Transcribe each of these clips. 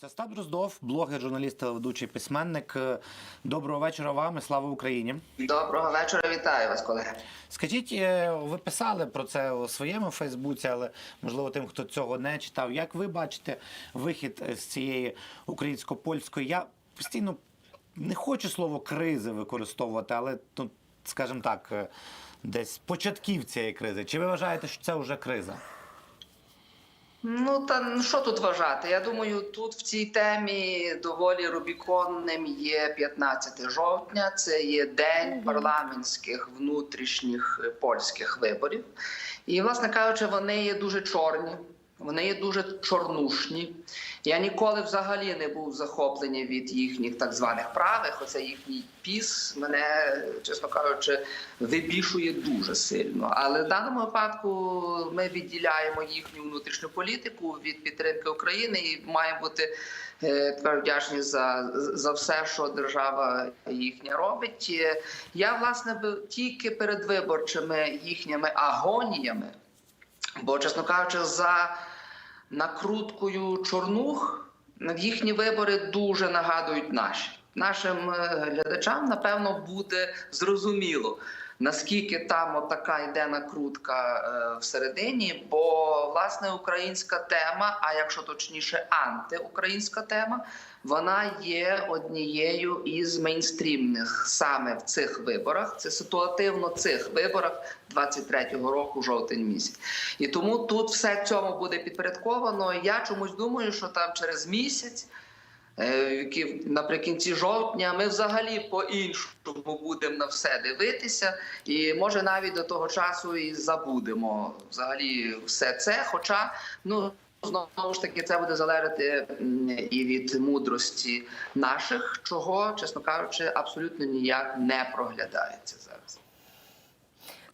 Це Стас Дроздов, блогер, журналіст, телеведучий письменник. Е, Доброго вечора вам і слава Україні. Доброго вечора, вітаю вас, колеги. Скажіть, е, ви писали про це у своєму Фейсбуці, але можливо тим, хто цього не читав. Як ви бачите вихід е, з цієї українсько-польської? Я постійно не хочу слово кризи використовувати, але тут, скажімо так, десь початків цієї кризи. Чи ви вважаєте, що це вже криза? Ну та що тут вважати? Я думаю, тут в цій темі доволі рубіконним є 15 жовтня. Це є день парламентських внутрішніх польських виборів. І, власне кажучи, вони є дуже чорні. Вони є дуже чорнушні. Я ніколи взагалі не був захоплений від їхніх так званих правих. Оце їхній піс мене, чесно кажучи, вибішує дуже сильно. Але в даному випадку ми відділяємо їхню внутрішню політику від підтримки України і маємо бути е, тепер вдячні за, за все, що держава їхня робить. Я власне тільки перед виборчими їхніми агоніями. Бо, чесно кажучи, за накруткою чорнух їхні вибори дуже нагадують наші. Нашим е, глядачам, напевно, буде зрозуміло, наскільки там отака йде накрутка е, всередині. Бо власне українська тема, а якщо точніше, антиукраїнська тема, вона є однією із мейнстрімних саме в цих виборах. Це ситуативно цих виборах 23-го року, жовтень місяць. І тому тут все цьому буде підпорядковано. Я чомусь думаю, що там через місяць. Е, які наприкінці жовтня ми взагалі по-іншому будемо на все дивитися, і може навіть до того часу і забудемо взагалі все це. Хоча ну знову ж таки це буде залежати і від мудрості наших, чого, чесно кажучи, абсолютно ніяк не проглядається зараз.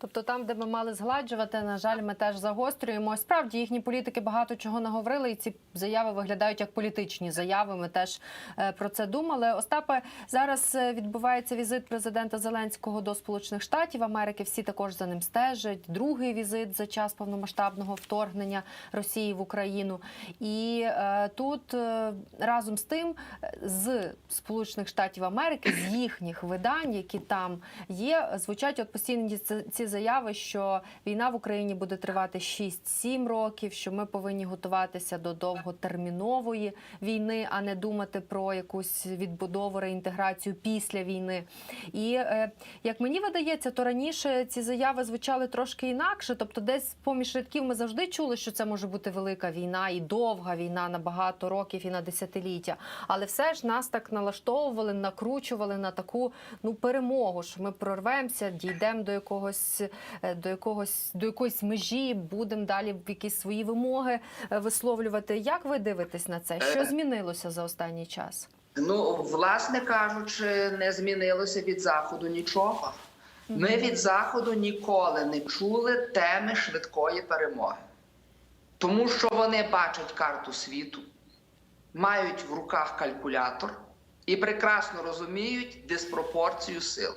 Тобто, там, де ми мали згладжувати, на жаль, ми теж загострюємо. Справді їхні політики багато чого наговорили, і ці заяви виглядають як політичні заяви. Ми теж е, про це думали. Остапе зараз е, відбувається візит президента Зеленського до Сполучених Штатів Америки. Всі також за ним стежать. Другий візит за час повномасштабного вторгнення Росії в Україну. І е, тут е, разом з тим з Сполучених Штатів Америки, з їхніх видань, які там є, звучать от постійні ці заяви, що війна в Україні буде тривати 6-7 років, що ми повинні готуватися до довготермінової війни, а не думати про якусь відбудову реінтеграцію після війни. І е, як мені видається, то раніше ці заяви звучали трошки інакше. Тобто, десь поміж рядків ми завжди чули, що це може бути велика війна і довга війна на багато років і на десятиліття. Але все ж нас так налаштовували, накручували на таку ну перемогу. що ми прорвемося, дійдемо до якогось е, до якогось до якоїсь межі, будемо далі якісь свої вимоги е, висловлювати. Як ви дивитесь на це? Що Е. змінилося за останній час? Ну, власне кажучи, не змінилося від заходу нічого. Ми від заходу ніколи не чули теми швидкої перемоги, тому що вони бачать карту світу, мають в руках калькулятор і прекрасно розуміють диспропорцію сил.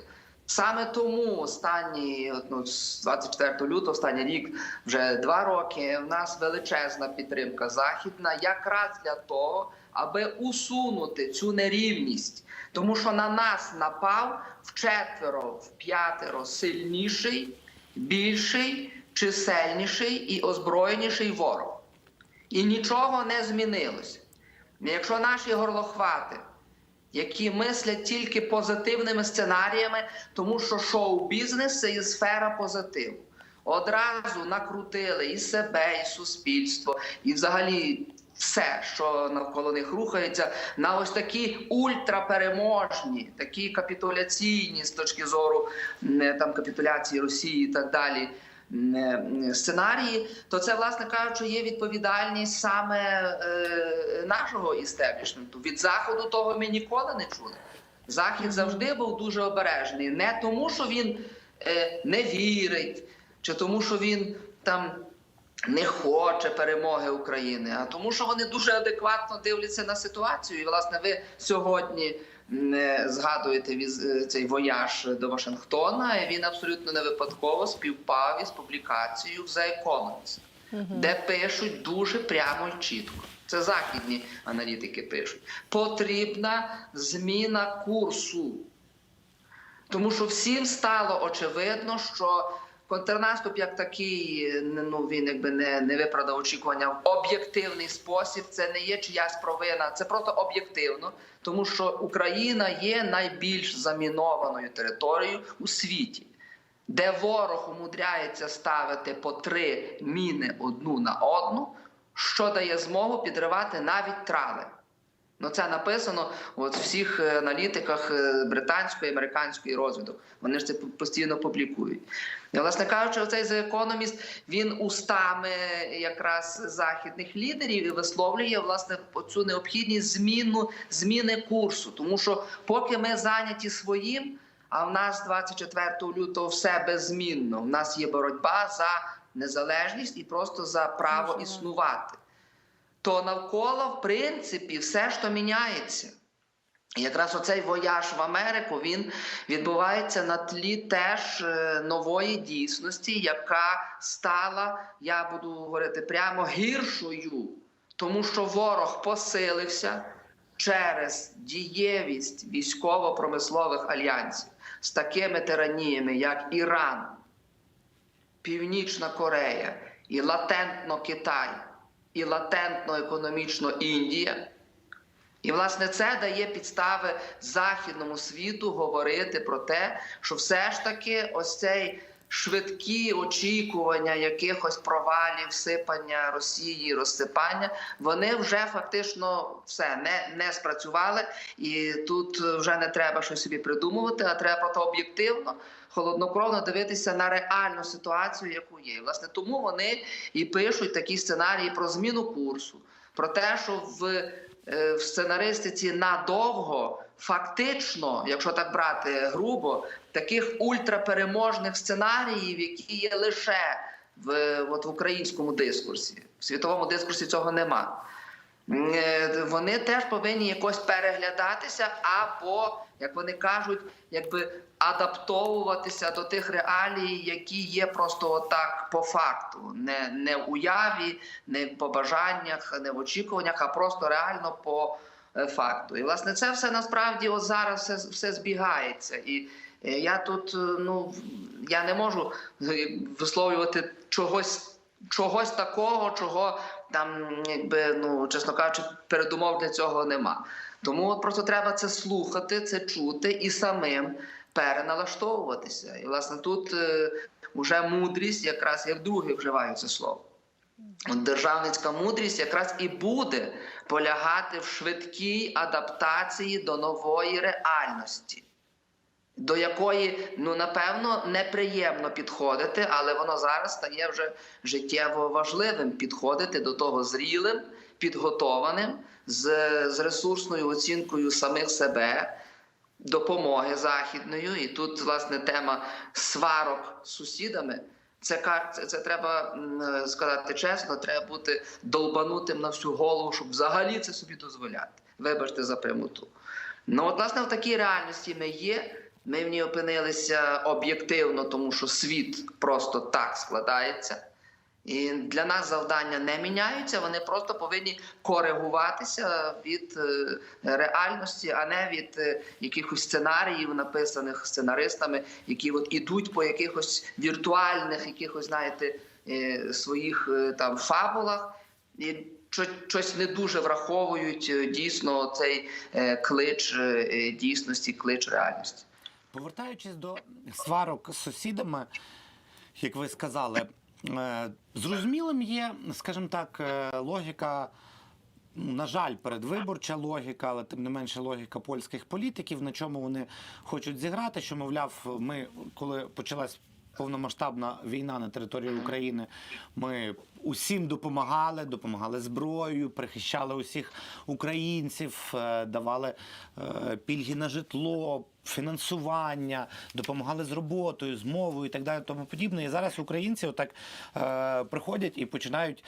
Саме тому останні ну, з 24 лютого, останній рік, вже два роки. В нас величезна підтримка західна, якраз для того, аби усунути цю нерівність, тому що на нас напав вчетверо, в п'ятеро сильніший, більший, чисельніший і озброєніший ворог. І нічого не змінилося. Якщо наші горлохвати які мислять тільки позитивними сценаріями, тому що шоу-бізнес це є сфера позитиву. Одразу накрутили і себе, і суспільство, і взагалі все, що навколо них рухається, на ось такі ультрапереможні, такі капітуляційні з точки зору м, там капітуляції Росії і так далі. Сценарії, то це, власне кажучи, є відповідальність саме е, нашого істеблішменту. Від заходу того ми ніколи не чули. Захід завжди був дуже обережний, не тому, що він е, не вірить, чи тому, що він там не хоче перемоги України, а тому, що вони дуже адекватно дивляться на ситуацію. І, власне, ви сьогодні згадуєте віз- е, цей вояж до Вашингтона. Він абсолютно не випадково співпав із публікацією в The Economist, де пишуть дуже прямо і чітко. Це західні аналітики пишуть. Потрібна зміна курсу. Тому що всім стало очевидно, що контрнаступ як такий, ну він якби не, не виправдав очікування в об'єктивний спосіб. Це не є чиясь провина, це просто об'єктивно, тому що Україна є найбільш замінованою територією у світі, де ворог умудряється ставити по три міни одну на одну, що дає змогу підривати навіть трали. Ну, це написано от в всіх е, аналітиках е, британської, американської розвиток. Вони ж це постійно публікують. І, власне кажучи, оцей The Economist, він устами якраз західних лідерів і висловлює власне цю необхідність зміну зміни курсу. Тому що поки ми зайняті своїм, а в нас 24 лютого все беззмінно. В нас є боротьба за незалежність і просто за право існувати то навколо, в принципі, все то міняється. І якраз оцей вояж в Америку він відбувається на тлі теж е, нової дійсності, яка стала, я буду говорити прямо гіршою, тому що ворог посилився через дієвість військово-промислових альянсів з такими тираніями, як Іран, Північна Корея і латентно Китай і латентно економічно Індія. І, власне, це дає підстави західному світу говорити про те, що все ж таки ось цей швидкі очікування якихось провалів, сипання Росії, розсипання, вони вже фактично все не, не спрацювали, і тут вже не треба щось собі придумувати, а треба просто об'єктивно. Холоднокровно дивитися на реальну ситуацію, яку є. Власне, тому вони і пишуть такі сценарії про зміну курсу, про те, що в, е, в сценаристиці надовго фактично, якщо так брати грубо, таких ультрапереможних сценаріїв, які є лише в, от, в українському дискурсі. В світовому дискурсі цього нема. Е, Вони теж повинні якось переглядатися, або, як вони кажуть, якби адаптовуватися до тих реалій, які є просто отак по факту, не, не в уяві, не в побажаннях, не в очікуваннях, а просто реально по факту. І власне це все насправді от зараз все, все збігається. І е, я тут, е, ну я не можу е, висловлювати чогось, чогось такого, чого там, якби, ну чесно кажучи, передумов для цього нема. Тому от просто треба це слухати, це чути і самим переналаштовуватися. І власне тут е, вже мудрість, якраз я вдруге вживаю це слово. Державницька мудрість якраз і буде полягати в швидкій адаптації до нової реальності, до якої, ну напевно, неприємно підходити, але воно зараз стає вже життєво важливим підходити до того зрілим, підготованим, з, з ресурсною оцінкою самих себе. Допомоги західною, і тут власне тема сварок з сусідами. Це це, це треба сказати чесно, треба бути долбанутим на всю голову, щоб взагалі це собі дозволяти. Вибачте за прямоту. Ну, от, власне, в такій реальності ми є. Ми в ній опинилися об'єктивно, тому що світ просто так складається. І для нас завдання не міняються, вони просто повинні коригуватися від е, реальності, а не від е, якихось сценаріїв, написаних сценаристами, які от ідуть по якихось віртуальних, якихось, знаєте, е, своїх там фабулах. І щось не дуже враховують дійсно цей клич дійсності, клич реальності. Повертаючись до сварок з сусідами, як ви сказали, зрозумілим є, скажімо так, е, логіка. На жаль, передвиборча логіка, але тим не менше логіка польських політиків, на чому вони хочуть зіграти. Що мовляв, ми коли почалась повномасштабна війна на території України, ми усім допомагали, допомагали зброєю, прихищали усіх українців, е, давали е, пільги на житло, фінансування, допомагали з роботою, з мовою і так далі, тому подібне. І зараз українці отак е, приходять і починають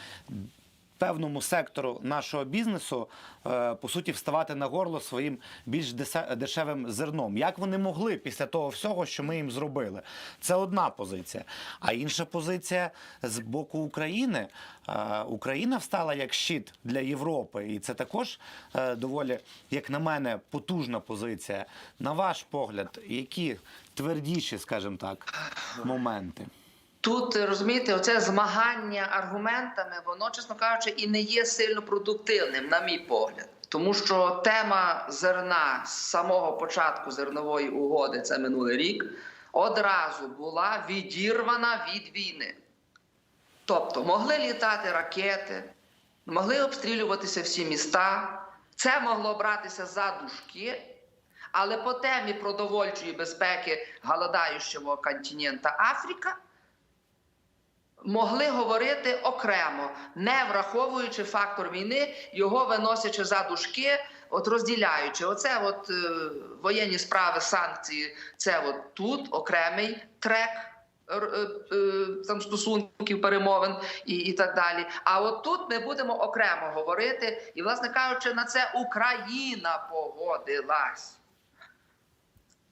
певному сектору нашого бізнесу е, по суті вставати на горло своїм більш дешевим зерном. Як вони могли після того всього, що ми їм зробили? Це одна позиція. А інша позиція з боку України. Е, Україна встала як щит для Європи, і це також е, доволі, як на мене, потужна позиція. На ваш погляд, які твердіші, скажімо так, моменти? Тут розумієте, оце змагання аргументами, воно, чесно кажучи, і не є сильно продуктивним, на мій погляд. Тому що тема зерна з самого початку зернової угоди, це минулий рік, одразу була відірвана від війни. Тобто могли літати ракети, могли обстрілюватися всі міста. Це могло братися за дужки, але по темі продовольчої безпеки голодаючого континента Африка могли говорити окремо, не враховуючи фактор війни, його виносячи за дужки, от розділяючи. Оце от е, воєнні справи, санкції, це от тут окремий трек. е, е, Там стосунків, перемовин і, і так далі. А от тут ми будемо окремо говорити, і, власне кажучи, на це Україна погодилась.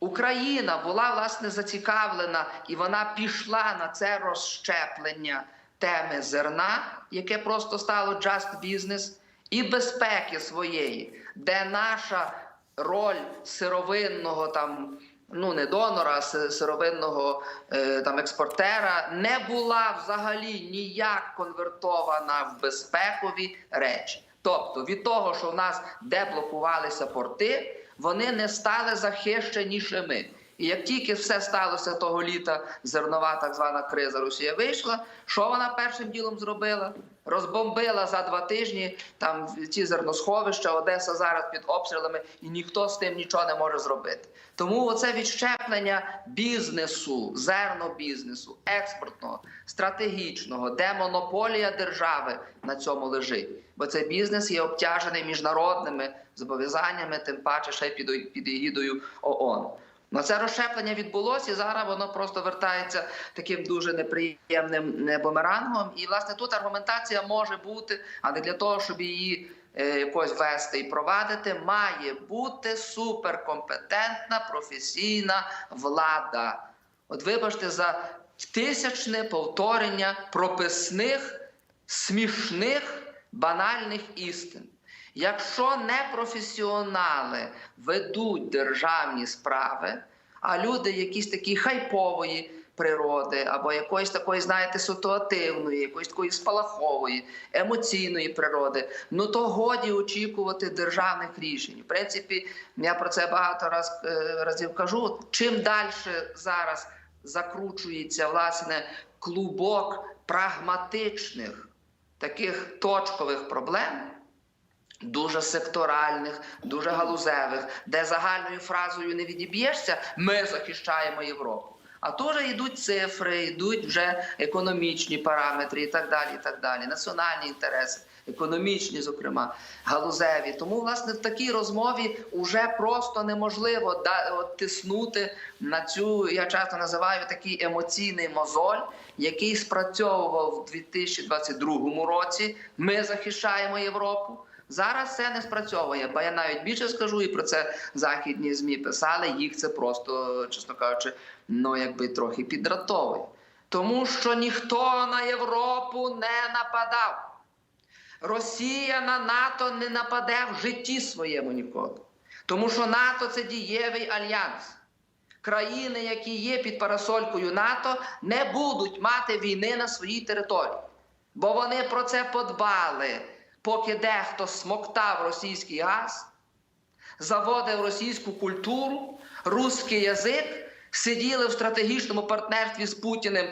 Україна була власне зацікавлена, і вона пішла на це розщеплення теми зерна, яке просто стало just business, і безпеки своєї, де наша роль сировинного там. Ну, не донора, а сировинного е, там експортера не була взагалі ніяк конвертована в безпекові речі. Тобто від того, що в нас деблокувалися порти, вони не стали захищенішими. І як тільки все сталося того літа, зернова так звана криза Росія вийшла. Що вона першим ділом зробила? Розбомбила за два тижні там ці зерносховища, Одеса зараз під обстрілами, і ніхто з тим нічого не може зробити. Тому оце відщеплення бізнесу, зернобізнесу, експортного, стратегічного, де монополія держави на цьому лежить. Бо цей бізнес є обтяжений міжнародними зобов'язаннями, тим паче ще під егідою ООН. Ну, це розщеплення відбулося, і зараз воно просто вертається таким дуже неприємним е, бумерангом. І власне тут аргументація може бути, але для того, щоб її е, якось вести і провадити, має бути суперкомпетентна професійна влада. От вибачте за тисячне повторення прописних, смішних, банальних істин. Якщо не професіонали ведуть державні справи, а люди якісь такі хайпової природи, або якоїсь такої, знаєте, ситуативної, якоїсь такої спалахової, емоційної природи, ну то годі очікувати державних рішень. В принципі, я про це багато раз, е, разів кажу. Чим далі зараз закручується власне клубок прагматичних таких точкових проблем дуже секторальних, дуже галузевих, де загальною фразою не відіб'єшся, ми захищаємо Європу. А теж йдуть цифри, йдуть вже економічні параметри і так далі. і так далі, Національні інтереси, економічні, зокрема, галузеві. Тому, власне, в такій розмові вже просто неможливо тиснути на цю, я часто називаю такий емоційний мозоль, який спрацьовував у 2022 році. Ми захищаємо Європу. Зараз це не спрацьовує, бо я навіть більше скажу, і про це західні змі писали. Їх це просто, чесно кажучи, ну якби трохи підратовує. Тому що ніхто на Європу не нападав. Росія на НАТО не нападе в житті своєму ніколи. Тому що НАТО це дієвий альянс. Країни, які є під парасолькою НАТО, не будуть мати війни на своїй території. Бо вони про це подбали, поки дехто смоктав російський газ, заводив російську культуру, русський язик, сиділи в стратегічному партнерстві з Путіним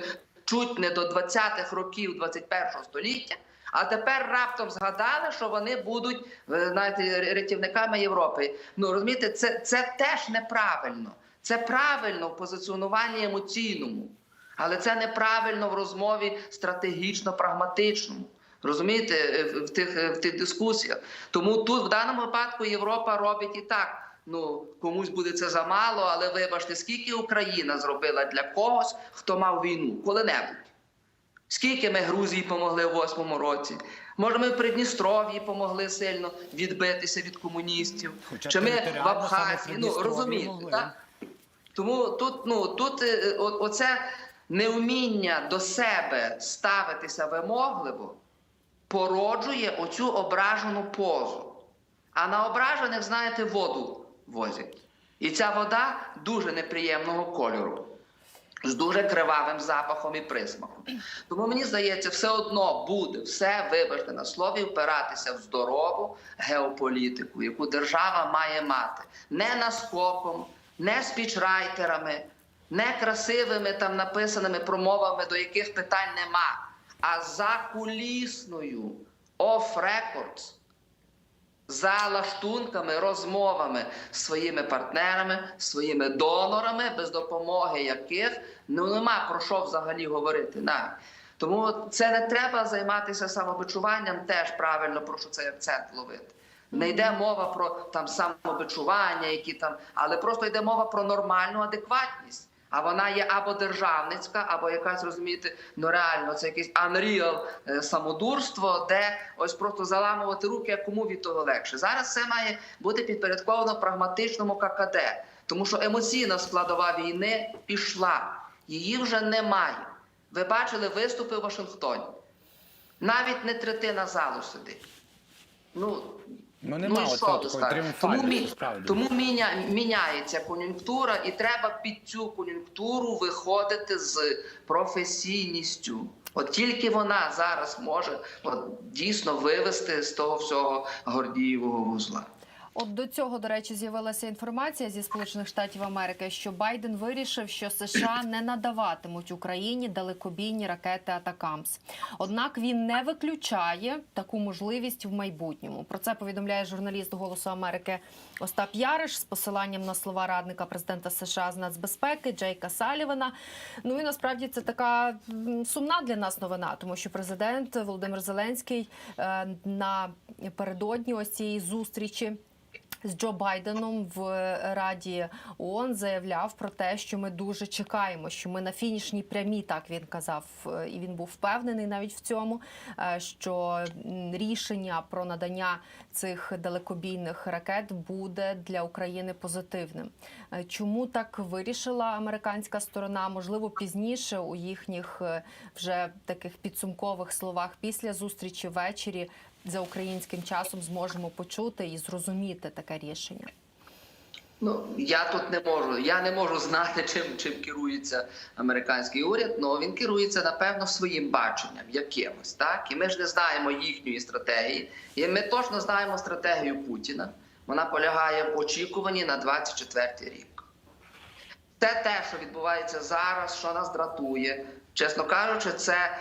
чуть не до 20-х років 21-го століття. А тепер раптом згадали, що вони будуть е, знаєте, рятівниками Європи. Ну розумієте, це, це теж неправильно. Це правильно в позиціонуванні емоційному, але це неправильно в розмові стратегічно-прагматичному. Розумієте, е, в тих, е, в тих дискусіях. Тому тут в даному випадку Європа робить і так. Ну комусь буде це замало, але вибачте, скільки Україна зробила для когось, хто мав війну, коли-небудь. Скільки ми Грузії помогли в восьмому році? Може, ми в Придністров'ї помогли сильно відбитися від комуністів? Хоча Чи ми в Абхазії? Ну розумієте, так? Тому тут, ну, тут е, оце невміння до себе ставитися вимогливо породжує оцю ображену позу. А на ображених, знаєте, воду возять. І ця вода дуже неприємного кольору, з дуже кривавим запахом і присмаком. Тому мені здається, все одно буде все, вибачте на слові, впиратися в здорову геополітику, яку держава має мати не наскоком, не спічрайтерами, не красивими там написаними промовами, до яких питань нема, а за кулісною off records за лаштунками, розмовами з своїми партнерами, своїми донорами, без допомоги яких ну нема про що взагалі говорити навіть. Тому це не треба займатися самобичуванням, теж правильно прошу цей акцент ловити. Не йде мова про там самобичування, які там, але просто йде мова про нормальну адекватність. А вона є або державницька, або якась розумієте, ну реально це якесь unreal е, самодурство, де ось просто заламувати руки, а кому від того легше. Зараз все має бути підпорядковано прагматичному ККД, тому що емоційна складова війни пішла, її вже немає. Ви бачили виступи в Вашингтоні. Навіть не третина залу сидить. Ну, Ну, нема ну, що Тому, мі- тому міня, міняється кон'юнктура, і треба під цю кон'юнктуру виходити з професійністю. От тільки вона зараз може от, дійсно вивести з того всього Гордієвого вузла. От до цього, до речі, з'явилася інформація зі Сполучених Штатів Америки, що Байден вирішив, що США не надаватимуть Україні далекобійні ракети Атакамс. Однак він не виключає таку можливість в майбутньому. Про це повідомляє журналіст Голосу Америки Остап Яриш з посиланням на слова радника президента США з нацбезпеки Джейка Салівана. Ну і насправді це така сумна для нас новина, тому що президент Володимир Зеленський е, напередодні ось цієї зустрічі. З Джо Байденом в Раді ООН заявляв про те, що ми дуже чекаємо, що ми на фінішній прямій, так він казав, е, і він був впевнений навіть в цьому, е, що рішення про надання цих далекобійних ракет буде для України позитивним. Е, Чому так вирішила американська сторона? Можливо, пізніше у їхніх вже таких підсумкових словах після зустрічі ввечері за українським часом зможемо почути і зрозуміти таке рішення. Ну я тут не можу. Я не можу знати, чим чим керується американський уряд. але він керується напевно своїм баченням, якимось так. І ми ж не знаємо їхньої стратегії. І ми точно знаємо стратегію Путіна. Вона полягає в очікуванні на 24 рік. Це те, що відбувається зараз, що нас дратує. Чесно кажучи, це.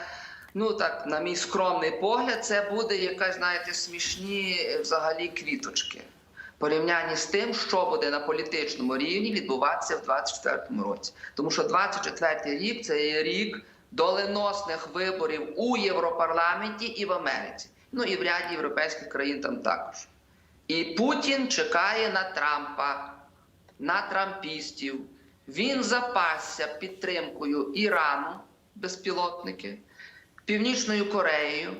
Ну так, на мій скромний погляд, це буде якась, знаєте, смішні е, взагалі квіточки порівнянні з тим, що буде на політичному рівні відбуватися в 2024 році. Тому що 24 рік це є рік доленосних виборів у Європарламенті і в Америці. Ну і в ряді європейських країн там також. І Путін чекає на Трампа, на трампістів. Він запасся підтримкою Ірану, безпілотники, Північною Кореєю,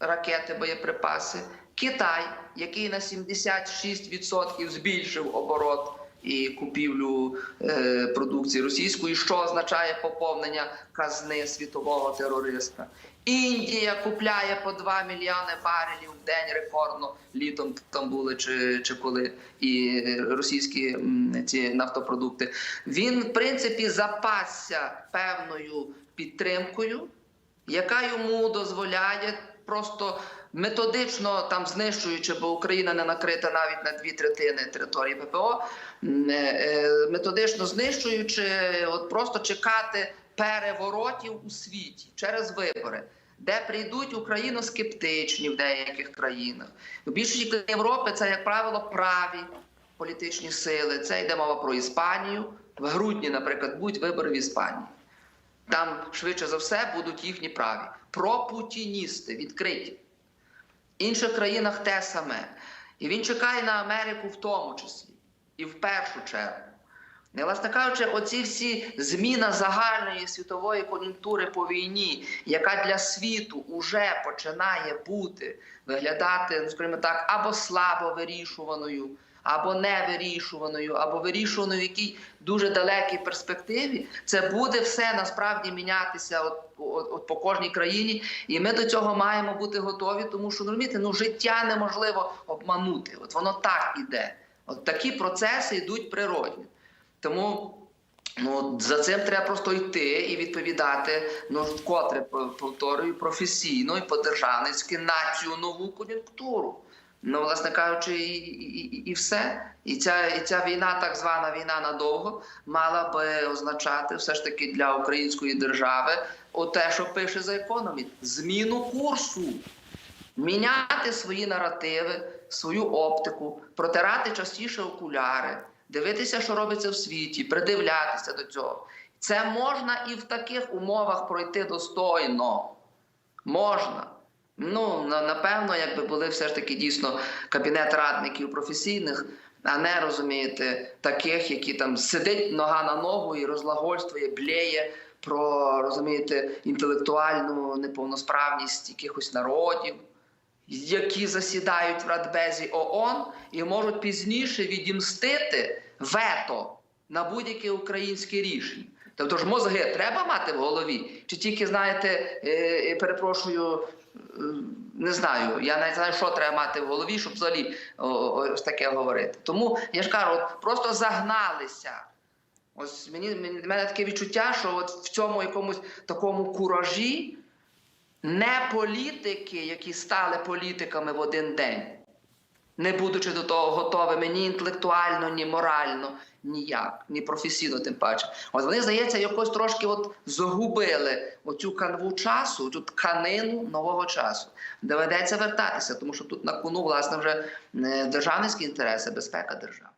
ракети, боєприпаси, Китай, який на 76% збільшив оборот і купівлю е, продукції російської, що означає поповнення казни світового терориста. Індія купляє по 2 мільйони барелів в день рекордно літом там були чи, чи коли і російські ці нафтопродукти. Він, в принципі, запасся певною підтримкою яка йому дозволяє просто методично там знищуючи, бо Україна не накрита навіть на дві третини території ППО, е, е, методично знищуючи, от просто чекати переворотів у світі через вибори. Де прийдуть україноскептичні в деяких країнах. У більшості Європи це, як правило, праві політичні сили. Це йде мова про Іспанію. В грудні, наприклад, будуть вибори в Іспанії. Там швидше за все будуть їхні праві. Пропутіністи відкриті. В інших країнах те саме. І він чекає на Америку в тому числі. І в першу чергу. І, власне кажучи, оці всі зміна загальної світової кон'юнктури по війні, яка для світу вже починає бути виглядати, ну скажімо так, або слабо вирішуваною, або не вирішуваною, або вирішуваною в якій дуже далекій перспективі, це буде все насправді мінятися от, от, от по кожній країні. І ми до цього маємо бути готові, тому що розумієте, ну життя неможливо обманути. От воно так іде. От такі процеси йдуть природні. Тому ну, за цим треба просто йти і відповідати, ну вкотре по- повторюю, професійно і по-державницьки на цю нову кон'юнктуру. Ну, власне кажучи, і, і, і, все. І ця, і ця війна, так звана війна надовго, мала би означати все ж таки для української держави оте, що пише за економіт: зміну курсу міняти свої наративи, свою оптику, протирати частіше окуляри, дивитися, що робиться в світі, придивлятися до цього. Це можна і в таких умовах пройти достойно. Можна. Ну, напевно, якби були все ж таки дійсно кабінет радників професійних, а не розумієте, таких, які там сидить нога на ногу і розлагольствує, блєє про розумієте, інтелектуальну неповносправність якихось народів які засідають в Радбезі ООН і можуть пізніше відімстити вето на будь-яке українське рішення. Тобто ж мозги треба мати в голові, чи тільки знаєте, е, е, перепрошую, е, не знаю, я навіть знаю, що треба мати в голові, щоб взагалі ось таке говорити. Тому я ж кажу, просто загналися. Ось мені мене таке відчуття, що от в цьому якомусь такому куражі не політики, які стали політиками в один день, не будучи до того готовими ні інтелектуально, ні морально, ніяк, ні професійно, тим паче. От вони, здається, якось трошки от загубили оцю канву часу, цю тканину нового часу. Доведеться вертатися, тому що тут на кону, власне, вже е, державницькі інтереси, безпека держави.